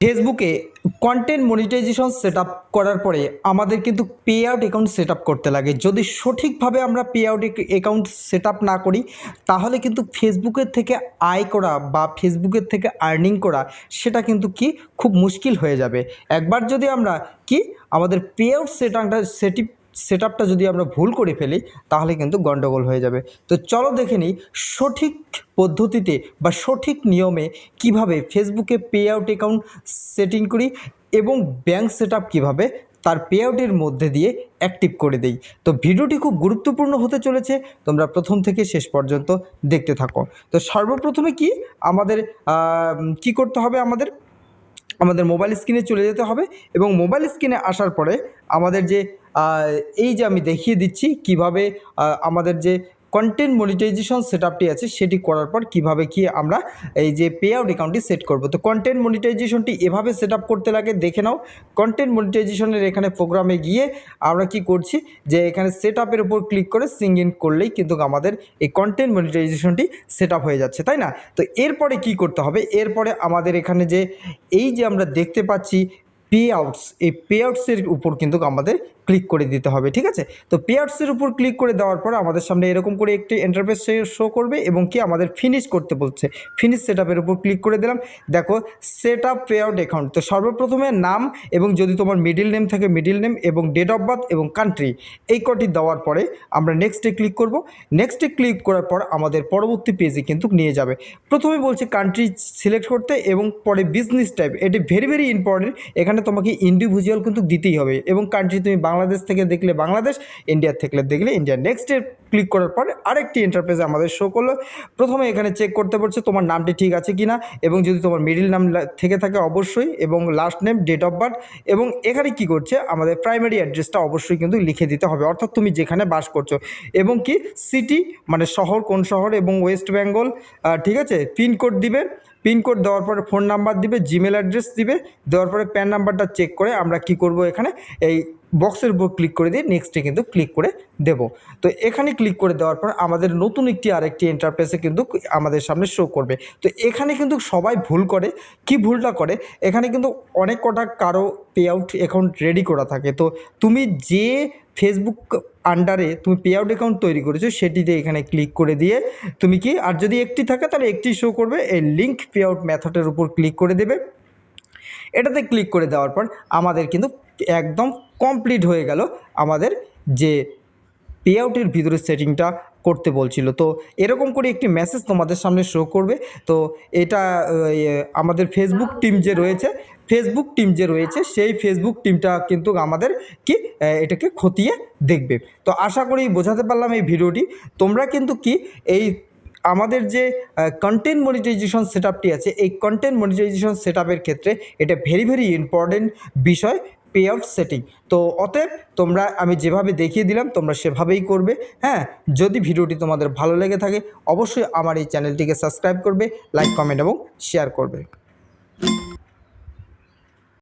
ফেসবুকে content monetization set করার পরে আমাদের কিন্তু পে আউট অ্যাকাউন্ট সেট করতে লাগে। যদি সঠিকভাবে আমরা পে আউট অ্যাকাউন্ট সেট না করি, তাহলে কিন্তু ফেসবুকের থেকে আয় করা বা ফেসবুকের থেকে আর্নিং করা, সেটা কিন্তু কি খুব মুশকিল হয়ে যাবে। একবার যদি আমরা কি আমাদের পে আউট সেটাংটা সেটি সেট যদি আমরা ভুল করে ফেলি, তাহলে কিন্তু গন্ডগোল হয়ে যাবে। তো চলো দেখে নিই সঠিক পদ্ধতিতে বা সঠিক নিয়মে কীভাবে ফেসবুকে পে আউট অ্যাকাউন্ট সেটিং করি এবং ব্যাঙ্ক সেট আপ কীভাবে তার পে আউটের মধ্যে দিয়ে অ্যাক্টিভ করে দেই। তো ভিডিওটি খুব গুরুত্বপূর্ণ হতে চলেছে, তোমরা প্রথম থেকে শেষ পর্যন্ত দেখতে থাকো। তো সর্বপ্রথমে কি? আমাদের কি করতে হবে আমাদের? আমাদের মোবাইল স্ক্রিনে চলে যেতে হবে এবং মোবাইল স্ক্রিনে আসার পরে আমাদের যে এই যে আমি দেখিয়ে দিচ্ছি কীভাবে আমাদের যে কন্টেন্ট মনিটাইজেশন সেট আছে সেটি করার পর কীভাবে কি আমরা এই যে পে আউট অ্যাকাউন্টটি সেট করব। তো কন্টেন্ট মনিটাইজেশনটি এভাবে সেট করতে লাগে, দেখে নাও। কন্টেন্ট মনিটাইজেশনের এখানে প্রোগ্রামে গিয়ে আমরা কি করছি যে এখানে সেট আপের উপর ক্লিক করে সিং ইন করলেই কিন্তু আমাদের এই কন্টেন্ট মনিটাইজেশনটি সেট আপ হয়ে যাচ্ছে, তাই না? তো এরপরে কি করতে হবে? এরপরে আমাদের এখানে যে এই যে আমরা দেখতে পাচ্ছি পে আউটস এই পে আউটসের উপর কিন্তু আমাদের ক্লিক করে দিতে হবে, ঠিক আছে? তো পে আউটসের উপর ক্লিক করে দেওয়ার পর আমাদের সামনে এরকম করে একটি ইন্টারফেস শো করবে এবং কি আমাদের ফিনিশ করতে বলছে। ফিনিশ সেট আপের উপর ক্লিক করে দিলাম। দেখো set up pay out account তো সর্বপ্রথমে নাম এবং যদি তোমার মিডিল নেম থাকে মিডিল নেম এবং ডেট অফ বার্থ এবং কান্ট্রি এই কটি দেওয়ার পরে আমরা নেক্সটে ক্লিক করব। নেক্সটে ক্লিক করার পর আমাদের পরবর্তী পেজে কিন্তু নিয়ে যাবে। প্রথমে বলছে কান্ট্রি সিলেক্ট করতে এবং পরে বিজনেস টাইপ এটি ভেরি ভেরি ইম্পর্টেন্ট এখানে তোমাকে ইন্ডিভিজুয়াল কিন্তু দিতেই হবে। এবং কান্ট্রি তুমি বাংলাদেশ থেকে দেখলে বাংলাদেশ ইন্ডিয়ার থেকে দেখলে ইন্ডিয়া নেক্সটে ক্লিক করার পর আরেকটি ইন্টারফেসে আমাদের শো করল। প্রথমে এখানে চেক করতে পারছে তোমার নামটি ঠিক আছে কি না এবং যদি তোমার মিডিল নাম থেকে থাকে অবশ্যই, এবং last name date of birth এবং এখানে কি করছে, আমাদের প্রাইমারি অ্যাড্রেসটা অবশ্যই কিন্তু লিখে দিতে হবে। অর্থাৎ তুমি যেখানে বাস করছ, এবং কি সিটি মানে শহর, কোন শহর, এবং ওয়েস্ট বেঙ্গল ঠিক আছে? পিনকোড দিবে পিনকোড দেওয়ার পরে ফোন নাম্বার দিবে জিমেল অ্যাড্রেস দিবে, দেওয়ার পরে প্যান নাম্বারটা চেক করে আমরা কি করব এখানে? এই বক্সের উপর ক্লিক করে দিয়ে নেক্সটে কিন্তু ক্লিক করে দেব। তো এখানে ক্লিক করে দেওয়ার পর আমাদের নতুন একটি আরেকটি ইন্টারফেসে কিন্তু আমাদের সামনে শো করবে। তো এখানে কিন্তু সবাই ভুল করে। কি ভুলটা করে? এখানে কিন্তু অনেক কটা কারও পে আউট অ্যাকাউন্ট রেডি করা থাকে। তো তুমি যে ফেসবুক আন্ডারে তুমি পে আউট অ্যাকাউন্ট তৈরি করেছ সেটিতে এখানে ক্লিক করে দিয়ে তুমি কি, আর যদি একটি থাকে তাহলে একটি শো করবে। এই লিঙ্ক পে আউট মেথডের উপর ক্লিক করে দেবে। এটাতে ক্লিক করে দেওয়ার পর আমাদের কিন্তু একদম কমপ্লিট হয়ে গেল আমাদের যে পে আউটের ভিতরে সেটিংটা করতে বলছিল। তো এরকম করে একটি মেসেজ তোমাদের সামনে শো করবে। তো এটা আমাদের ফেসবুক টিম যে রয়েছে ফেসবুক টিম যে রয়েছে, সেই ফেসবুক টিমটা কিন্তু আমাদের কি এটাকে খতিয়ে দেখবে। তো আশা করি বোঝাতে পারলাম এই ভিডিওটি। তোমরা কিন্তু কি, এই আমাদের যে কন্টেন্ট মনিটাইজেশন সেট আছে, এই কন্টেন্ট মনিটাইজেশন সেট ক্ষেত্রে এটা ভেরি ভেরি ইম্পর্টেন্ট বিষয়। পে আউট সেটিং তো অতএব তোমরা, আমি যেভাবে দেখিয়ে দিলাম, তোমরা সেভাবেই করবে হ্যাঁ? যদি ভিডিওটি তোমাদের ভালো লেগে থাকে, অবশ্যই আমার এই চ্যানেলটিকে সাবস্ক্রাইব করবে লাইক কমেন্ট এবং শেয়ার করবে।